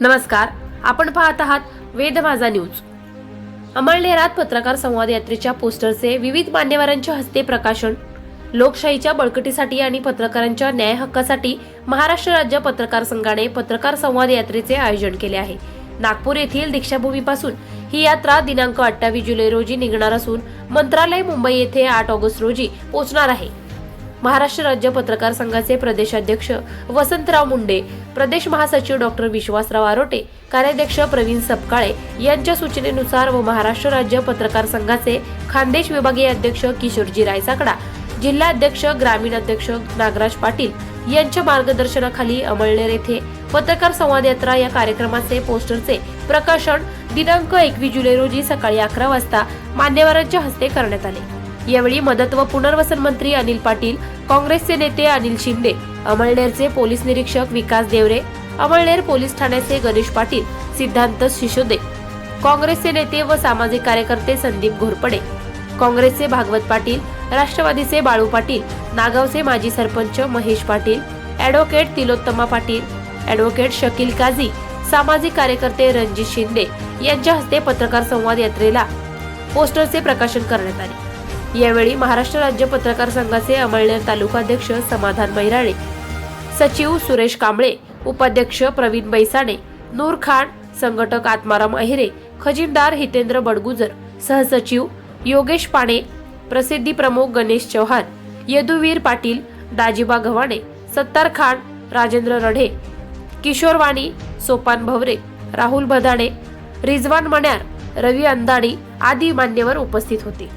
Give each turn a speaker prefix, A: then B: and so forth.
A: नमस्कार आपण पाहत आहात वेद माझा न्यूज अमळनेरात पत्रकार संवाद यात्रेच्या पोस्टरचे विविध मान्यवरांच्या हस्ते प्रकाशन. लोकशाहीच्या बळकटीसाठी आणि पत्रकारांच्या न्याय हक्कासाठी महाराष्ट्र राज्य पत्रकार संघाने पत्रकार संवाद यात्रेचे आयोजन केले आहे. नागपूर येथील दीक्षाभूमीपासून ही यात्रा दिनांक अठ्ठावीस जुलै रोजी निघणार असून मंत्रालय मुंबई येथे आठ ऑगस्ट रोजी पोहोचणार आहे. महाराष्ट्र राज्य पत्रकार संघाचे प्रदेशाध्यक्ष वसंतराव मुंडे प्रदेश महासचिव डॉक्टर विश्वासराव आरोटे कार्याध्यक्ष प्रवीण सपकाळे यांच्या सूचनेनुसार व महाराष्ट्र राज्य पत्रकार संघाचे खानदेश विभागीय अध्यक्ष किशोरजी रायसाकडा जिल्हा अध्यक्ष ग्रामीण अध्यक्ष नागराज पाटील यांच्या मार्गदर्शनाखाली अमळनेर येथे पत्रकार संवाद यात्रा या कार्यक्रमाचे पोस्टरचे प्रकाशन दिनांक एकवीस जुलै रोजी सकाळी अकरा वाजता मान्यवरांच्या हस्ते करण्यात आले. यावेळी मदत व पुनर्वसन मंत्री अनिल पाटील काँग्रेसचे नेते अनिल शिंदे अमळनेरचे पोलीस निरीक्षक विकास देवरे अमळनेर पोलीस ठाण्याचे गणेश पाटील सिद्धांत शिशोदे काँग्रेसचे नेते व सामाजिक कार्यकर्ते संदीप घोरपडे काँग्रेसचे भागवत पाटील राष्ट्रवादीचे बाळू पाटील नागावचे माजी सरपंच महेश पाटील ॲडव्होकेट तिलोत्तमा पाटील ॲडव्होकेट शकील काझी सामाजिक कार्यकर्ते रणजित शिंदे यांच्या हस्ते पत्रकार संवाद यात्रेला पोस्टरचे प्रकाशन करण्यात आले. यावेळी महाराष्ट्र राज्य पत्रकार संघाचे अमळनेर तालुकाध्यक्ष समाधान मैराळे सचिव सुरेश कांबळे उपाध्यक्ष प्रवीण बैसाणे नूर खान संघटक आत्माराम अहिरे खजिनदार हितेंद्र बडगुजर सहसचिव योगेश पाणे प्रसिद्धी प्रमुख गणेश चव्हाण यदुवीर पाटील दाजीबा गव्हाणे सत्तार खान राजेंद्र रढे किशोर वाणी सोपान भवरे राहुल भदाणे रिजवान मण्यार रवी अंदाणी आदी मान्यवर उपस्थित होते.